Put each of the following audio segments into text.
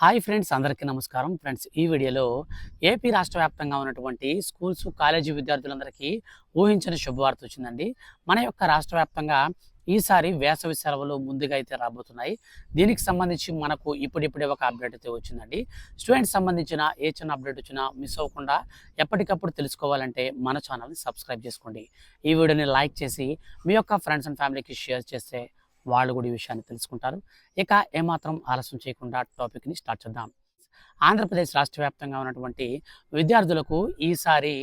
Hi friends అందరికీ నమస్కారం. Friends ఈ వీడియోలో ఏపీ రాష్ట్ర వ్యాప్తంగా ఉన్నటువంటి స్కూల్స్ కాలేజీ విద్యార్థులందరికీ ఊహించని శుభవార్త వచ్చిందండి. మన యొక్క రాష్ట్ర వ్యాప్తంగా ఈసారి వేసవి సెలవులు ముందుగా అయితే రాబోతున్నాయి. దీనికి సంబంధించి మనకు ఇప్పుడిప్పుడే ఒక అప్డేట్ అయితే వచ్చిందండి. స్టూడెంట్స్ సంబంధించిన ఏ చిన్న అప్డేట్ వచ్చినా మిస్ అవ్వకుండా ఎప్పటికప్పుడు తెలుసుకోవాలంటే మన ఛానల్ని సబ్స్క్రైబ్ చేసుకోండి. ఈ వీడియోని లైక్ చేసి మీ యొక్క ఫ్రెండ్స్ అండ్ ఫ్యామిలీకి షేర్ చేస్తే వాళ్ళు కూడా ఈ విషయాన్ని తెలుసుకుంటారు. ఇక ఏమాత్రం ఆలస్యం చేయకుండా టాపిక్ని స్టార్ట్ చేద్దాం. ఆంధ్రప్రదేశ్ రాష్ట్ర వ్యాప్తంగా ఉన్నటువంటి విద్యార్థులకు ఈసారి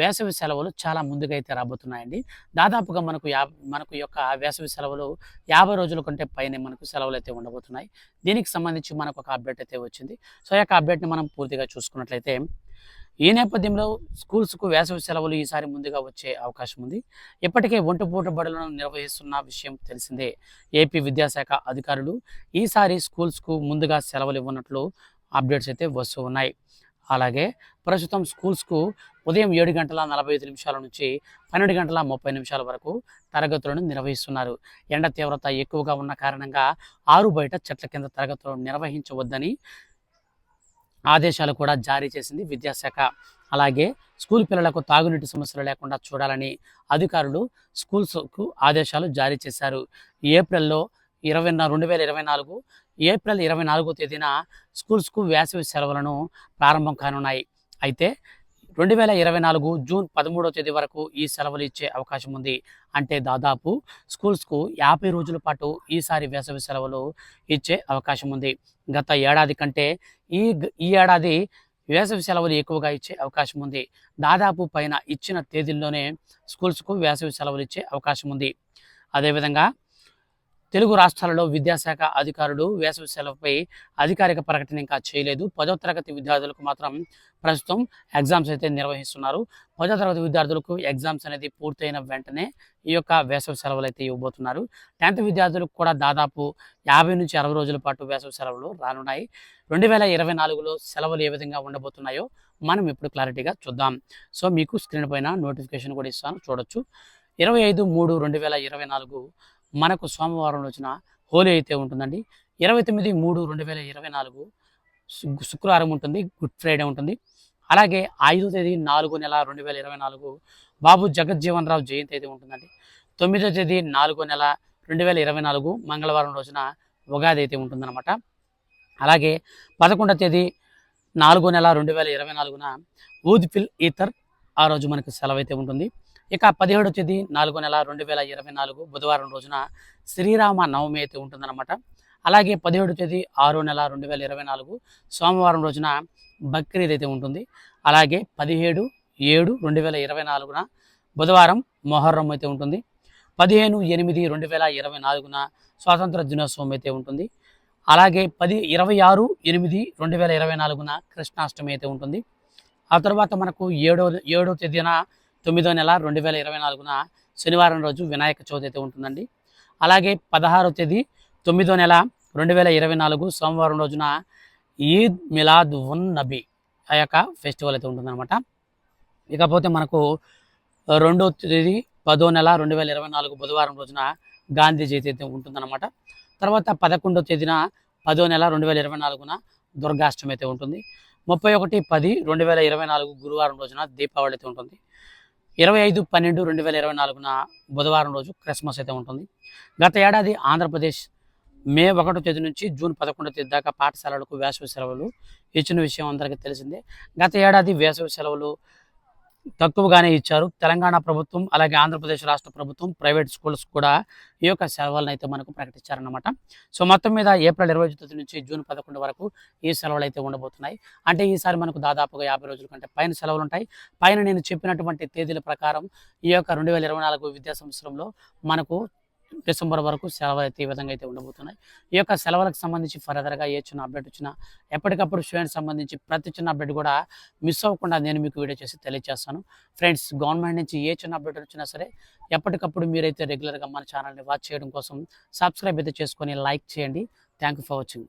వేసవి సెలవులు చాలా ముందుగా అయితే రాబోతున్నాయండి. దాదాపుగా మనకు యా మనకు యొక్క వేసవి సెలవులు యాభై రోజుల కంటే పైనే మనకు సెలవులు అయితే ఉండబోతున్నాయి. దీనికి సంబంధించి మనకు ఒక అప్డేట్ అయితే వచ్చింది. సో యొక్క అప్డేట్ని మనం పూర్తిగా చూసుకున్నట్లయితే ఈ నేపథ్యంలో స్కూల్స్కు వేసవి సెలవులు ఈసారి ముందుగా వచ్చే అవకాశం ఉంది. ఇప్పటికే ఒంటిపూట బడులను నిర్వహిస్తున్న విషయం తెలిసిందే. ఏపీ విద్యాశాఖ అధికారులు ఈసారి స్కూల్స్కు ముందుగా సెలవులు ఇవ్వనట్లు అప్డేట్స్ అయితే వస్తూ ఉన్నాయి. అలాగే ప్రస్తుతం స్కూల్స్కు ఉదయం ఏడు గంటల నలభై ఐదు నిమిషాల నుంచి పన్నెండు గంటల ముప్పై నిమిషాల వరకు తరగతులను నిర్వహిస్తున్నారు. ఎండ తీవ్రత ఎక్కువగా ఉన్న కారణంగా ఆరు బయట చెట్ల కింద తరగతులను నిర్వహించవద్దని ఆదేశాలు కూడా జారీ చేసింది విద్యాశాఖ. అలాగే స్కూల్ పిల్లలకు తాగునీటి సమస్యలు లేకుండా చూడాలని అధికారులు స్కూల్స్కు ఆదేశాలు జారీ చేశారు. ఏప్రిల్లో ఇరవై రెండు వేల ఇరవై నాలుగు ఏప్రిల్ ఇరవై నాలుగో తేదీన స్కూల్స్కు వేసవి సెలవులను ప్రారంభం కానున్నాయి. అయితే రెండు వేల ఇరవై నాలుగు జూన్ పదమూడో తేదీ వరకు ఈ సెలవులు ఇచ్చే అవకాశం ఉంది. అంటే దాదాపు స్కూల్స్కు యాభై రోజుల పాటు ఈసారి వేసవి సెలవులు ఇచ్చే అవకాశం ఉంది. గత ఏడాది కంటే ఈ ఈ ఏడాది వేసవి సెలవులు ఎక్కువగా ఇచ్చే అవకాశం ఉంది. దాదాపు పైన ఇచ్చిన తేదీల్లోనే స్కూల్స్కు వేసవి సెలవులు ఇచ్చే అవకాశం ఉంది. అదేవిధంగా తెలుగు రాష్ట్రాలలో విద్యాశాఖ అధికారులు వేసవి సెలవుపై అధికారిక ప్రకటన ఇంకా చేయలేదు. పదో తరగతి విద్యార్థులకు మాత్రం ప్రస్తుతం ఎగ్జామ్స్ అయితే నిర్వహిస్తున్నారు. పదో తరగతి విద్యార్థులకు ఎగ్జామ్స్ అనేది పూర్తయిన వెంటనే ఈ యొక్క వేసవి సెలవులు అయితే ఇవ్వబోతున్నారు. టెన్త్ విద్యార్థులకు కూడా దాదాపు యాభై నుంచి అరవై రోజుల పాటు వేసవి సెలవులు రానున్నాయి. రెండు వేల ఇరవై నాలుగులో సెలవులు ఏ విధంగా ఉండబోతున్నాయో మనం ఇప్పుడు క్లారిటీగా చూద్దాం. సో మీకు స్క్రీన్ పైన నోటిఫికేషన్ కూడా ఇస్తాను. చూడొచ్చు. ఇరవై ఐదు మూడు రెండు వేల ఇరవై నాలుగు మనకు సోమవారం రోజున హోలీ అయితే ఉంటుందండి. ఇరవై తొమ్మిది మూడు రెండు వేల ఇరవై నాలుగు శుక్రవారం ఉంటుంది గుడ్ ఫ్రైడే ఉంటుంది. అలాగే ఐదో తేదీ నాలుగో నెల రెండు వేల ఇరవై నాలుగు బాబు జగజ్జీవన్ రావు జయంతి అయితే ఉంటుందండి. తొమ్మిదో తేదీ నాలుగో నెల రెండు వేల ఇరవై నాలుగు మంగళవారం రోజున ఉగాది అయితే ఉంటుందన్నమాట. అలాగే పదకొండో తేదీ నాలుగో నెల రెండు వేల ఇరవై నాలుగున ఊద్ ఫిల్ ఈతర్ ఆ రోజు మనకు సెలవు అయితే ఉంటుంది. ఇక పదిహేడు తేదీ నాలుగో నెల రెండు వేల ఇరవై నాలుగు బుధవారం రోజున శ్రీరామ నవమి అయితే ఉంటుందన్నమాట. అలాగే పదిహేడు తేదీ ఆరో నెల రెండు వేల ఇరవై నాలుగు సోమవారం రోజున బక్రీద్ అయితే ఉంటుంది. అలాగే పదిహేడు ఏడు రెండు వేల ఇరవై నాలుగున బుధవారం మొహర్రం అయితే ఉంటుంది. పదిహేను ఎనిమిది రెండు వేల ఇరవై నాలుగున స్వాతంత్ర దినోత్సవం అయితే ఉంటుంది. అలాగే పది ఇరవై ఆరు ఎనిమిది రెండు వేల ఇరవై నాలుగున కృష్ణాష్టమి అయితే ఉంటుంది. ఆ తర్వాత మనకు ఏడో ఏడో తేదీన తొమ్మిదో నెల రెండు వేల ఇరవై నాలుగున శనివారం రోజు వినాయక చవితి అయితే ఉంటుందండి. అలాగే పదహారో తేదీ తొమ్మిదో నెల రెండు వేల ఇరవై నాలుగు సోమవారం రోజున ఈద్ మిలాద్ ఉన్ నబీ ఆ యొక్క ఫెస్టివల్ అయితే ఉంటుందన్నమాట. ఇకపోతే మనకు రెండో తేదీ పదో నెల రెండు వేల ఇరవై నాలుగు బుధవారం రోజున గాంధీ జయంతి అయితే ఉంటుందన్నమాట. తర్వాత పదకొండో తేదీన పదో నెల రెండు వేల ఇరవై నాలుగున దుర్గాష్టమి అయితే ఉంటుంది. ముప్పై ఒకటి పది రెండు వేల ఇరవై నాలుగు గురువారం రోజున దీపావళి అయితే ఉంటుంది. ఇరవై ఐదు పన్నెండు రెండు వేల ఇరవై నాలుగున బుధవారం రోజు క్రిస్మస్ అయితే ఉంటుంది. గత ఏడాది ఆంధ్రప్రదేశ్ మే ఒకటో తేదీ నుంచి జూన్ పదకొండో తేదీ దాకా పాఠశాలలకు వేసవి సెలవులు. ఇచ్చిన విషయం అందరికీ తెలిసిందే. గత ఏడాది వేసవి సెలవులు తక్కువగానే ఇచ్చారు. తెలంగాణ ప్రభుత్వం అలాగే ఆంధ్రప్రదేశ్ రాష్ట్ర ప్రభుత్వం ప్రైవేట్ స్కూల్స్ కూడా ఈ యొక్క సెలవులను అయితే మనకు ప్రకటించారన్నమాట. సో మొత్తం మీద ఏప్రిల్ ఇరవై తొమ్మిది నుంచి జూన్ పదకొండు వరకు ఈ సెలవులు అయితే ఉండబోతున్నాయి. అంటే ఈసారి మనకు దాదాపుగా యాభై రోజుల కంటే పైన సెలవులు ఉంటాయి. పైన నేను చెప్పినటువంటి తేదీల ప్రకారం ఈ యొక్క రెండు వేల ఇరవై నాలుగు విద్యా సంవత్సరంలో మనకు డిసెంబర్ వరకు సెలవులు అయితే ఈ విధంగా అయితే ఉండబోతున్నాయి. ఈ యొక్క సెలవులకు సంబంధించి ఫర్దర్గా ఏ చిన్న అప్డేట్ వచ్చినా ఎప్పటికప్పుడు స్టూడెంట్స్ సంబంధించి ప్రతి చిన్న అప్డేట్ కూడా మిస్ అవ్వకుండా నేను మీకు వీడియో చేసి తెలియజేస్తాను ఫ్రెండ్స్ గవర్నమెంట్ నుంచి ఏ చిన్న అప్డేట్ వచ్చినా సరే ఎప్పటికప్పుడు మీరైతే రెగ్యులర్గా మన ఛానల్ని వాచ్ చేయడం కోసం సబ్స్క్రైబ్ అయితే చేసుకొని లైక్ చేయండి. Thank you for watching.